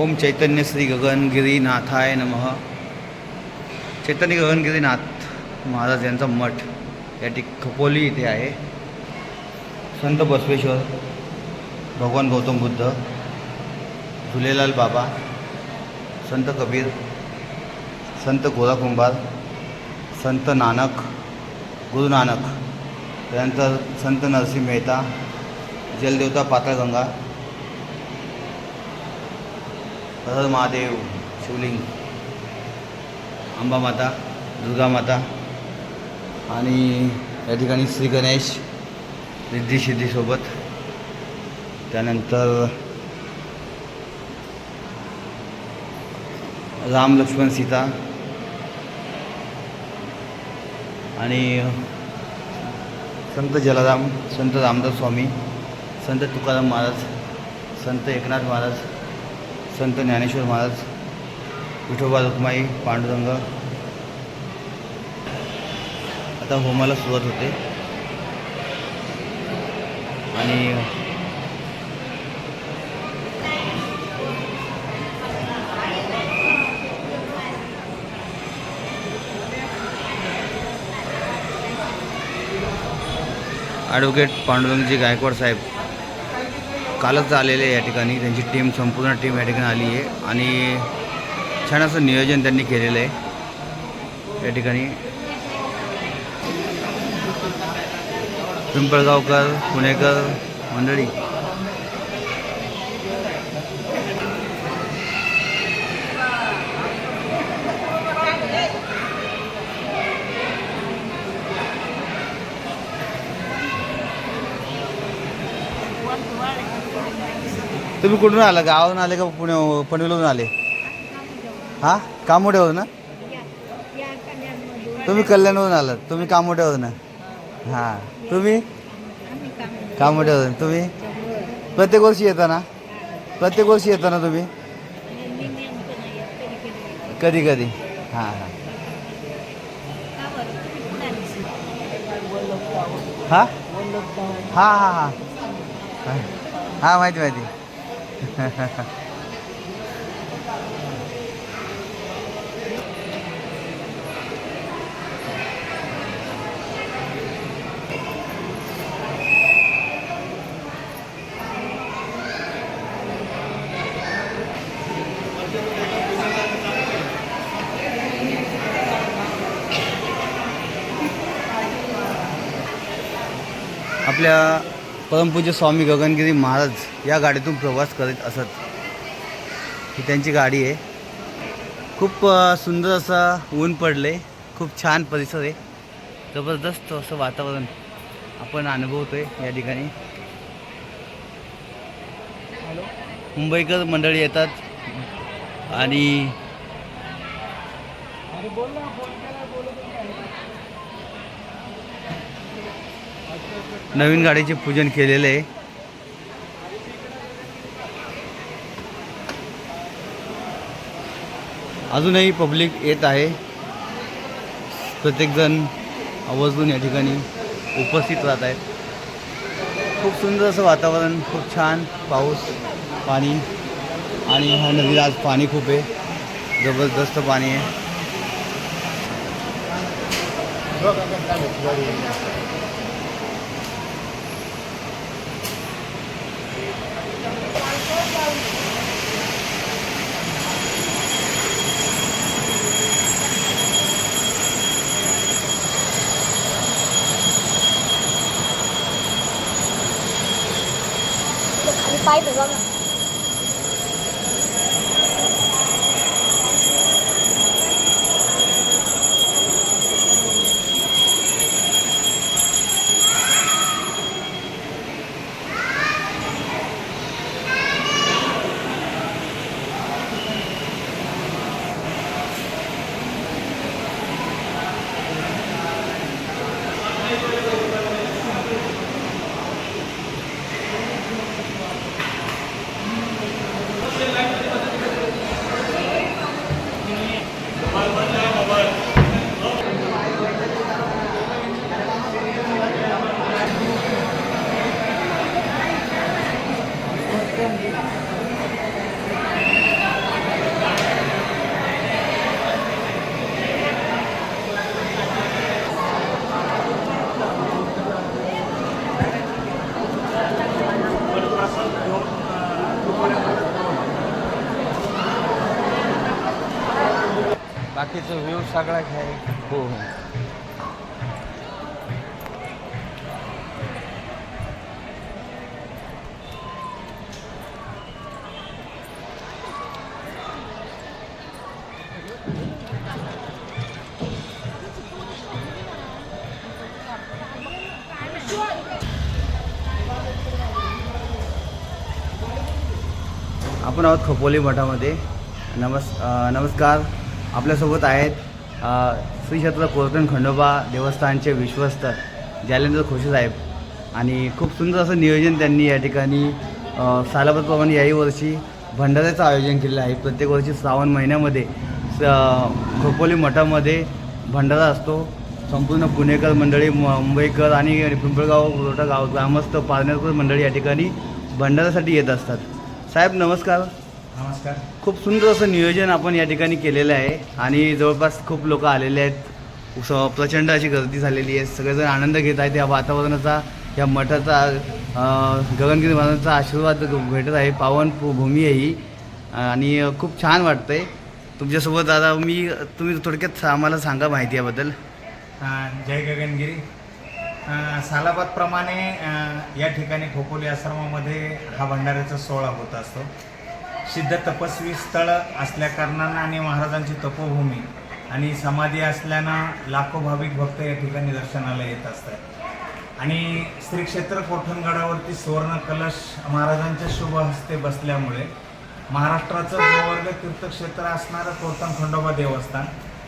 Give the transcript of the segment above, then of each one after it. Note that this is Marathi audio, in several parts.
ओम चैतन्य श्री गगनगिरीनाथाय नमः. चैतन्य गगनगिरीनाथ महाराज यांचा मठ या ठिक खपोली इथे आहे. संत बसवेश्वर भगवान गौतम बुद्ध झुलेलाल बाबा संत कबीर संत गोराकुंभार संत नानक गुरु नानक त्यानंतर संत नरसिंह मेहता जलदेवता पाताळगंगा हर महादेव शिवलिंग अंबामाता दुर्गामाता आणि या ठिकाणी श्री गणेश रिद्धी सिद्धीसोबत त्यानंतर राम लक्ष्मण सीता आणि संत जलाराम संत रामदास स्वामी संत तुकाराम महाराज संत एकनाथ महाराज संत ज्ञानेश्वर महाराज विठोबा रुक्माई पांडुरंग. आता होमाला सुरुवात होते. आणि ॲडव्होकेट पांडुरंगजी गायकवाड साहेब कालच आलेले आहे या ठिकाणी. त्यांची टीम संपूर्ण टीम या ठिकाणी आली आहे. आणि छान असं नियोजन त्यांनी केलेलं आहे. या ठिकाणी. पिंपळगावकर पुणेकर मंडळी. तुम्ही कुठून आला? गावावरून आले का पुणे पनवेलवरून आले? हां? कामोड्यावरून ना? तुम्ही कल्याणवरून आलात. तुम्ही कामोड्यावरून. हां. तुम्ही? कामोड्यावरून. तुम्ही? प्रत्येक वर्षी येता ना प्रत्येक वर्षी येता ना तुम्ही? कधी कधी. हां हां. हां? हां हां हां. हां माहिती माहिती. आपल्या परमपूज्य स्वामी गगनगिरी महाराज या गाडीतून प्रवास करीत असत. ही त्यांची गाडी आहे. खूप सुंदर असं ऊन पडले खूप छान परिसर आहे. जबरदस्त असं वातावरण आपण अनुभवतो आहे या ठिकाणी. मुंबईकर मंडळी येतात. आणि नवीन गाडीचे पूजन केलेले आहे. अजूनही पब्लिक येत आहे. प्रत्येकजण आवर्जून या ठिकाणी उपस्थित राहत आहेत. खूप सुंदर असं वातावरण खूप छान पाऊस पाणी आणि ह्या नदीला आज पाणी खूप आहे. जबरदस्त पाणी आहे. खाली पाय बघा ना बाकीचं व्यू सगळा घ्याय हो हो. आपण आहोत खपोली मठामध्ये. नमस् नमस्कार. आपल्यासोबत आहेत श्री क्षेत्र कोरकण खंडोबा देवस्थानचे विश्वस्त जालेंद्र खोसे साहेब. आणि खूप सुंदर असं नियोजन त्यांनी या ठिकाणी अ, सालाबतप्रमाणे याही वर्षी भंडाऱ्याचं आयोजन केलेलं आहे. प्रत्येक वर्षी श्रावण महिन्यामध्ये स- खोपोली मठामध्ये भंडारा असतो. संपूर्ण पुणेकर मंडळी मुंबईकर आणि पिंपळगाव रोटा गाव ग्रामस्थ पारनेरकर मंडळी या ठिकाणी भंडाऱ्यासाठी येत असतात. साहेब नमस्कार. नमस्कार. खूप सुंदर असं नियोजन आपण या ठिकाणी केलेलं आहे आणि जवळपास खूप लोक आलेले आहेत. स- प्रचंड अशी गर्दी झालेली आहे. सगळेजण आनंद घेत आहेत. या वातावरणाचा या मठाचा गगनगिरी महाराजांचा आशीर्वाद भेटत आहे. पावन भूमी आहे ही. आणि खूप छान वाटतंय. तुमच्यासोबत आता मी तुम्ही थोडक्यात आम्हाला सांगा माहिती याबद्दल. जय गगनगिरी. सालाबादप्रमाणे या ठिकाणी खोपोली आश्रमामध्ये हा भंडाऱ्याचा सोहळा होत असतो. सिद्ध तपस्वी स्थळ असल्याकारणानं आणि महाराजांची तपोभूमी आणि समाधी असल्यानं लाखो भाविक भक्त या ठिकाणी दर्शनाला येत असतात. आणि श्री क्षेत्र कोठणगडावरती सुवर्ण कलश महाराजांच्या शुभ हस्ते बसल्यामुळे महाराष्ट्राचं गोवर्ग तीर्थक्षेत्र असणारं कोर्तन खंडोबा देवस्थान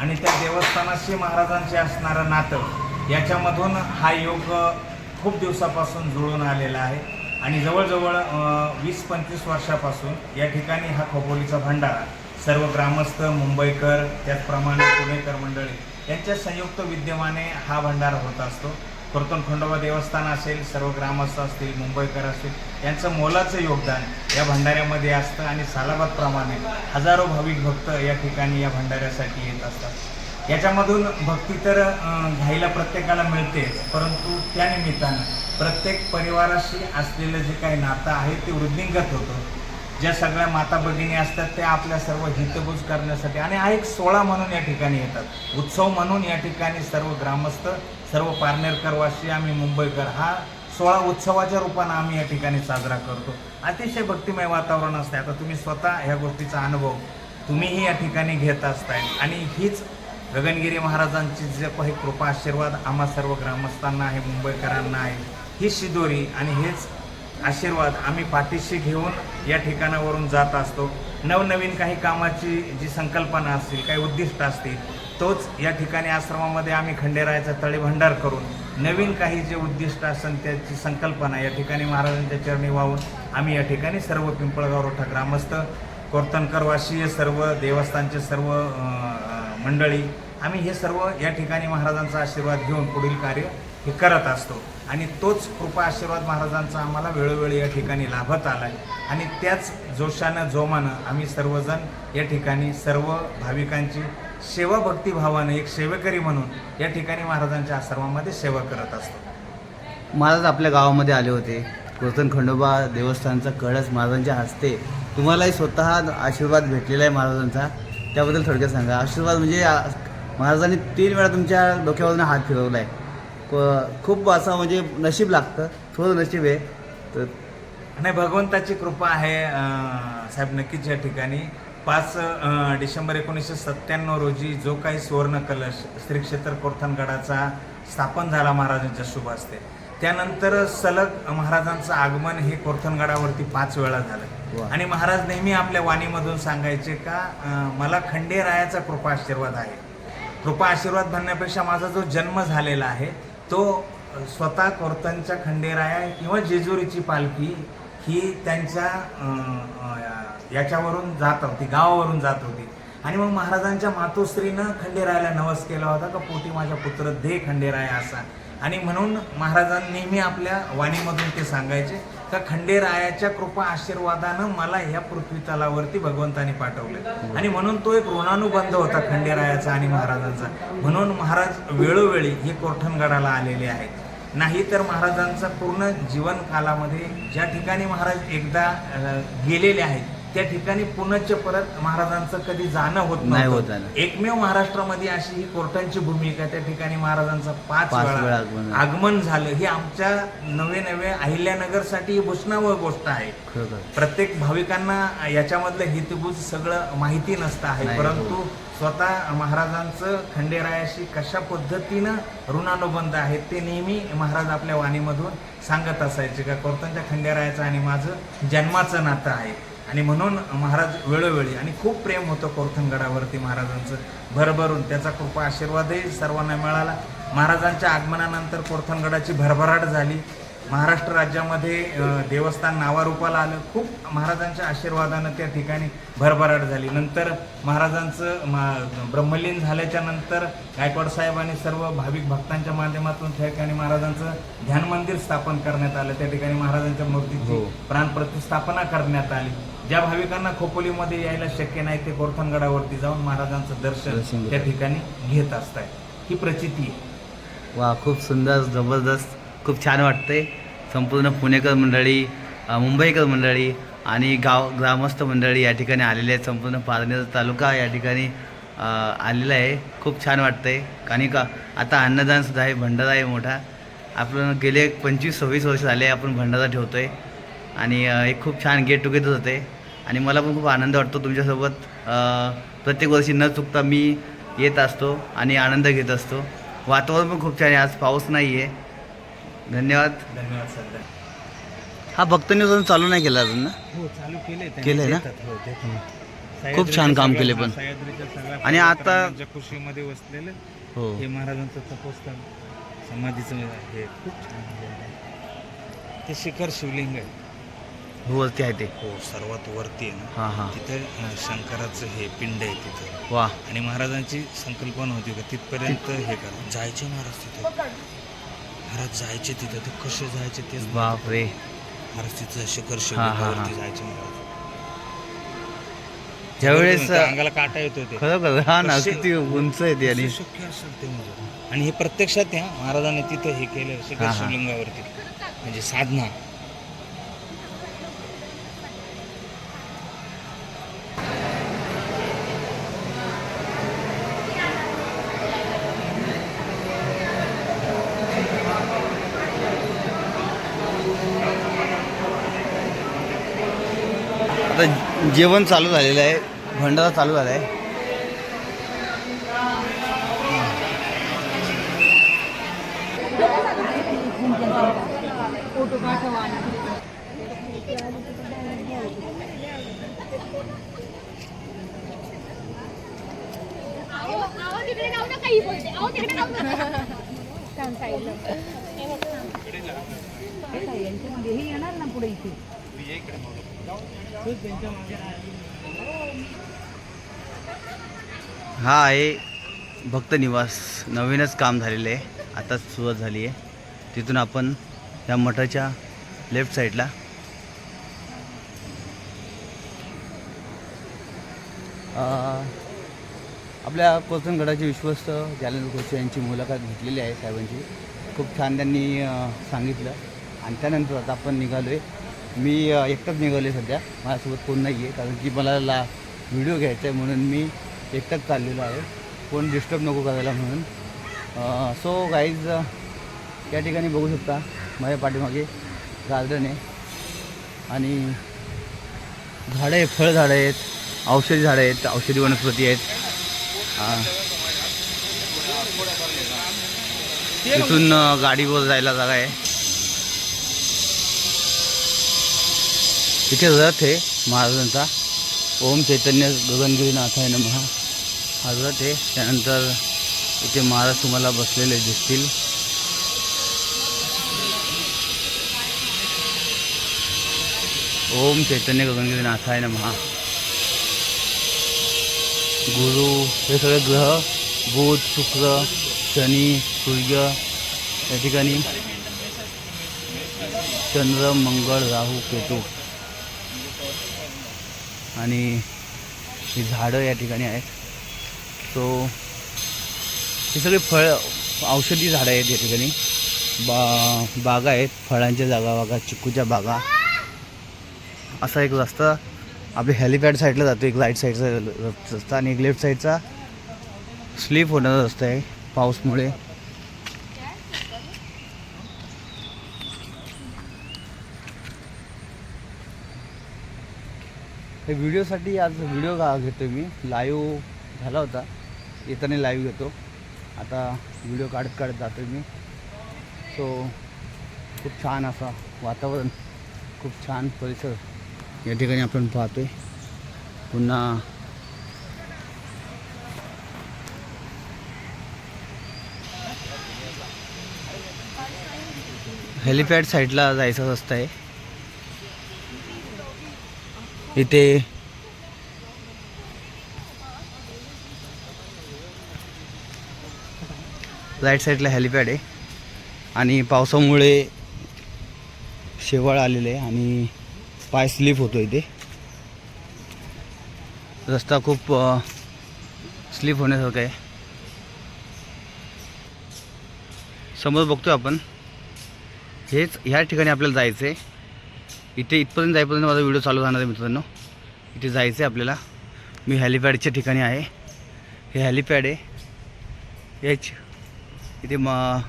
आणि त्या देवस्थानाशी महाराजांचे असणारं नातं याच्यामधून हा योग खूप दिवसापासून जुळून आलेला आहे. आणि जवळजवळ वीस पंचवीस वर्षापासून या ठिकाणी हा खगोलीचा भंडारा सर्व ग्रामस्थ मुंबईकर त्याचप्रमाणे पुणेकर मंडळी यांच्या संयुक्त विद्यमाने हा भंडारा होत असतो. कर्तन खंडोबा देवस्थान असेल सर्व ग्रामस्थ असतील मुंबईकर असतील यांचं मोलाचं योगदान या भंडाऱ्यामध्ये असतं. आणि सालाबादप्रमाणे हजारो भाविक भक्त या ठिकाणी या भंडाऱ्यासाठी येत असतात. याच्यामधून भक्ती तर घ्यायला प्रत्येकाला मिळतेच परंतु त्या निमित्तानं प्रत्येक परिवाराशी असलेलं जे काही नातं आहे ते वृद्धिंगत होतं. ज्या सगळ्या माता भगिनी असतात त्या आपल्या सर्व हितगुज करण्यासाठी आणि हा एक सोहळा म्हणून या ठिकाणी येतात. उत्सव म्हणून या ठिकाणी सर्व ग्रामस्थ सर्व पारनेरकरवासी आम्ही मुंबईकर हा सोहळा उत्सवाच्या रूपानं आम्ही या ठिकाणी साजरा करतो. अतिशय भक्तिमय वातावरण असते आता तुम्ही स्वतः ह्या गोष्टीचा अनुभव तुम्हीही या ठिकाणी घेत असताय. आणि हीच गगनगिरी महाराजांची जे काही कृपा आशीर्वाद आम्हा सर्व ग्रामस्थांना आहे मुंबईकरांना आहे ही शिदोरी आणि हेच आशीर्वाद आम्ही पाठीशी घेऊन या ठिकाणावरून जात असतो. नवनवीन काही कामाची जी संकल्पना असतील काही उद्दिष्ट असतील तोच या ठिकाणी आश्रमामध्ये आम्ही खंडेरायाचा तळेभंडार करून नवीन काही जे उद्दिष्ट असेल त्याची संकल्पना या ठिकाणी महाराजांच्या चरणी वाहून आम्ही या ठिकाणी सर्व पिंपळगाव रोठा ग्रामस्थ कोर्तनकरवासीय सर्व देवस्थानचे सर्व मंडळी आम्ही हे सर्व या ठिकाणी महाराजांचा आशीर्वाद घेऊन पुढील कार्य हे करत असतो. आणि तोच कृपा आशीर्वाद महाराजांचा आम्हाला वेळोवेळी या ठिकाणी लाभत आला आहे आणि त्याच जोशानं जोमानं आम्ही सर्वजण या ठिकाणी सर्व भाविकांची सेवा भक्तिभावानं एक सेवेकरी म्हणून या ठिकाणी महाराजांच्या आश्रमामध्ये सेवा करत असतो. महाराज आपल्या गावामध्ये आले होते. कोतन खंडोबा देवस्थानचा कळस महाराजांच्या हस्ते तुम्हालाही स्वतः आशीर्वाद भेटलेला आहे महाराजांचा. त्याबद्दल थोडक्यात सांगा. आशीर्वाद म्हणजे महाराजांनी तीन वेळा तुमच्या डोक्यावरून हात फिरवला आहे खूप असं म्हणजे नशीब लागतं. थोडं नशीब आहे. तर नाही भगवंताची कृपा आहे साहेब नक्कीच या ठिकाणी. पाच डिसेंबर एकोणीसशे सत्त्याण्णव रोजी जो काही सुवर्ण कलश श्री क्षेत्र कोरथनगडाचा स्थापन झाला महाराजांच्या शुभ असते त्यानंतर सलग महाराजांचं आगमन हे कोर्थनगडावरती पाच वेळा झालं. वा. आणि महाराज नेहमी आपल्या वाणीमधून सांगायचे का अं, मला खंडेरायाचा कृपा आशीर्वाद आहे. कृपा आशीर्वाद म्हणण्यापेक्षा माझा जो जन्म झालेला आहे तो स्वतः कोर्तनच्या खंडेराया किंवा जेजुरीची पालखी ही त्यांच्या अं, अं, याच्यावरून जात होती गावावरून जात होती. आणि मग महाराजांच्या मातोश्रीनं खंडेरायाला नवस केला होता का पोटी माझ्या पुत्र दे खंडेराया असा. आणि म्हणून महाराजांनी नेहमी आपल्या वाणीमधून ते सांगायचे तर खंडेरायाच्या कृपा आशीर्वादानं मला ह्या पृथ्वी तलावरती भगवंताने पाठवलं आणि म्हणून तो एक ऋणानुबंध होता खंडेरायाचा आणि महाराजांचा. म्हणून महाराज वेळोवेळी हे कोठणगडाला आलेले आहेत. नाही तर महाराजांचा पूर्ण जीवन कालामध्ये ज्या ठिकाणी महाराज एकदा गेलेले आहेत त्या ठिकाणी पुनश्च परत महाराजांचं कधी जाणं होत नाही होत. एकमेव महाराष्ट्रामध्ये अशी ही कोर्टांची भूमिका. त्या ठिकाणी महाराजांचं पाच पाच वेळा वेळा आगमन. आगमन झालं ही आमच्या नवे नवे अहिल्यानगरसाठी ही भूषणावह गोष्ट आहे खरोखर प्रत्येक भाविकांना याच्यामधलं हितगुज सगळं माहिती नसतं आहे नाही, परंतु हो. स्वतः महाराजांचं खंडेरायाशी कशा पद्धतीनं ऋणानुबंध आहेत ते नेहमी महाराज आपल्या वाणीमधून सांगत असायचे का कोर्तांच्या खंडेरायाचं आणि माझं जन्माचं नातं आहे आणि म्हणून महाराज वेळोवेळी आणि खूप प्रेम होतं कोरथंगडावरती महाराजांचं भरभरून. त्याचा कृपा आशीर्वादही सर्वांना मिळाला. महाराजांच्या आगमनानंतर कोरथंगडाची भरभराट झाली. महाराष्ट्र राज्यामध्ये देवस्थान नावारूपाला आलं. खूप महाराजांच्या आशीर्वादानं त्या ठिकाणी भरभराट झाली. नंतर महाराजांचं मा- ब्रह्मलीन झाल्याच्यानंतर गायकवाड साहेबांनी सर्व भाविक भक्तांच्या माध्यमातून त्या ठिकाणी महाराजांचं ध्यान मंदिर स्थापन करण्यात आलं. त्या ठिकाणी महाराजांच्या मूर्तीची हो. प्राण प्रतिष्ठापना करण्यात आली. ज्या भाविकांना खोपोलीमध्ये यायला शक्य नाही ते कोरथंगडावरती जाऊन महाराजांचं दर्शन. त्या ठिकाणी घेत असतात. ही प्रचिती आहे. वा खूप सुंदर जबरदस्त खूप छान वाटतंय. संपूर्ण पुणेकर मंडळी अ, मुंबईकर मंडळी आणि गाव ग्रामस्थ मंडळी या ठिकाणी आलेले आहेत. संपूर्ण पारनेर तालुका या ठिकाणी अ, आलेला आहे. खूप छान वाटतंय. आणि का आता अन्नदानसुद्धा आहे. भंडारा आहे मोठा. आपण गेले पंचवीस सव्वीस वर्ष झाले आपण भंडारा ठेवतोय. आणि अ, एक खूप छान गेट टुगेदर होते आणि मला पण खूप आनंद वाटतो तुमच्यासोबत प्रत्येक वर्षी न चुकता मी येत असतो आणि आनंद घेत असतो. वातावरण पण खूप छान आहे आज पाऊस नाही आहे धन्यवाद. धन्यवाद सर. हा भक्त न्यूज अजून चालू नाही केला अजून ना? हो चालू केले केलंय ना? खूप छान काम केले पण. आणि आता- खुशीमध्ये वसलेलं हो. हे महाराजांचं तपोस्थान समाधीचं हे खूप छान. ते शिखर शिवलिंग आहे. हो वरती आहे ते. हो सर्वात वरती आहे ना. हां हां. तिथे शंकराचं हे पिंड आहे तिथे. वा. आणि महाराजांची संकल्पना होती का तिथपर्यंत हे करा. जायचे महाराज तिथे. महाराज जायचे तिथे. ते कसे जायचे तेच बाप रे महाराज तिथं शिखर हा, हा, हा. जायचे महाराज. ज्यावेळेस अंगाला काटा येतो ते. खरोखर हा ना कसे- किती उंच आहे ते आणि शक्य असेल ते म्हणजे. आणि हे प्रत्यक्षात आहे, हा महाराजांनी तिथं हे केलं शिखर हा, हा. शिवलिंगावरती. म्हणजे साधना आता जेवण चालू झालेलं आहे भंडारा चालू झाला आहे ही हे येणार ना पुढे इथे हा आहे भक्त निवास. नवीनच काम झालेलं आहे. आताच सुरुवात झाली आहे. तिथून आपण या मठाच्या लेफ्ट साईडला आपल्या कोसनगडाचे विश्वस्त जालना घोष यांची मुलाखत घेतलेली आहे साहेबांची. खूप छान त्यांनी सांगितलं. आणि त्यानंतर आता आपण निघालो आहे मी एकटंच एकटाच निघालो सध्या. माझ्यासोबत कोण नाही आहे कारण की मला ला व्हिडिओ घ्यायचा आहे म्हणून मी एकटाच चाललेलो आहे. कोण डिस्टर्ब नको करायला म्हणून. सो गाईज या ठिकाणी बघू शकता माझ्या पाठीमागे गार्डन आहे. आणि झाडं आहे फळझाडं आहेत औषधी झाडं आहेत औषधी वनस्पती आहेत. तिथून गाडीवर जायला जागा आहे. तिथे रथ आहे महाराजांचा ओम चैतन्य गगनगिरीनाथ आहे नमः हा रथ आहे त्यानंतर इथे महाराज तुम्हाला बसलेले दिसतील. ओम चैतन्य गगनगिरीनाथाय नमः. गुरु हे सगळे ग्रह बुध शुक्र शनी सूर्य या ठिकाणी चंद्र मंगळ राहू केतू. आणि ही झाडं या ठिकाणी आहेत. सो ही सगळी फळ औषधी झाडं आहेत या ठिकाणी. बा बागा आहेत फळांच्या जागा बागा चिक्कूच्या बागा. असा एक रस्ता. आपले हेलिपॅड साईडला जातो एक राईट साईडचा रस्ता आणि एक लेफ्ट साईडचा स्लीप होणारा रस्ता आहे पाऊसमुळे. हे व्हिडिओसाठी आज व्हिडिओ घेतो मी. लाईव्ह झाला होता. येताना लाईव्ह घेतो. आता व्हिडिओ काढत काढत जातो मी. सो खूप छान असा वातावरण. खूप छान परिसर. या ठिकाणी आपण पाहतो आहे पुन्हा हेलिपॅड साईडला जायचा रस्ता आहे इथे राईट साईडला हेलिपॅड आहे. आणि पावसामुळे शेवाळ आलेलं आहे आणि पाय स्लिप होतो इथे. रस्ता खूप स्लिप होण्यासारखा आहे. समोर बघतोय आपण. हेच ह्या ठिकाणी आपल्याला जायचं आहे इथे इथपर्यंत जाईपर्यंत माझा व्हिडिओ चालू राहणार आहे मित्रांनो. इथे जायचं आहे आपल्याला. मी हॅलीपॅडच्या ठिकाणी आहे. हे हॅलीपॅड आहे. याच इथे मा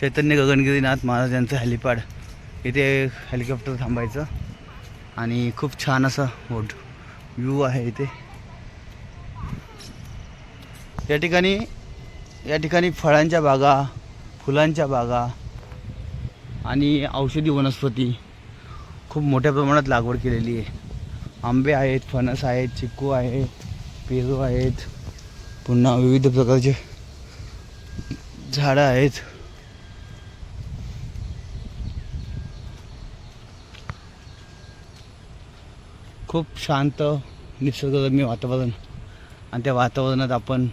चैतन्य गगनगिरीनाथ महाराजांचं हॅलीपॅड. इथे हेलिकॉप्टर थांबायचं. आणि खूप छान असा बोट व्ह्यू आहे इथे. या ठिकाणी या ठिकाणी फळांच्या बागा फुलांच्या बागा आणि औषधी वनस्पती. खूप मोठ्या प्रमाणात लागवड केलेली आहे. आंबे आहेत फणस आहेत चिक्कू आहे पेरू आहेत पुन्हा विविध प्रकारचे झाडं आहेत. खूप शांत निसर्गरम्य वातावरण. आणि त्या वातावरणात आपण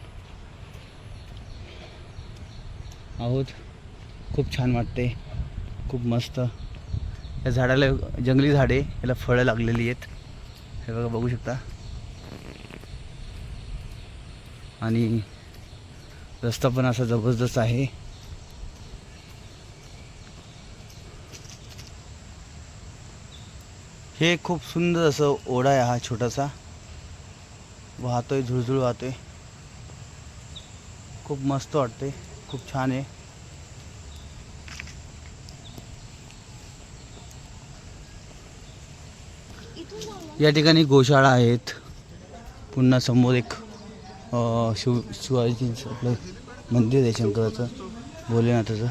आहोत. खूप छान वाटते. खूप मस्त. या झाडाला जंगली झाडे याला फळं लागलेली आहेत. हे बघा बघू शकता. आणि रस्ता पण असा जबरदस्त आहे. हे खूप सुंदर असं ओढा आहे हा छोटासा. वाहतोय झुळझुळ वाहतोय. खूप मस्त वाटते खूप छान आहे. या ठिकाणी गोशाळा आहेत. पुन्हा समोर एक शिव शिवाजीचं आपलं मंदिर आहे शंकराचं भोलेनाथाचं.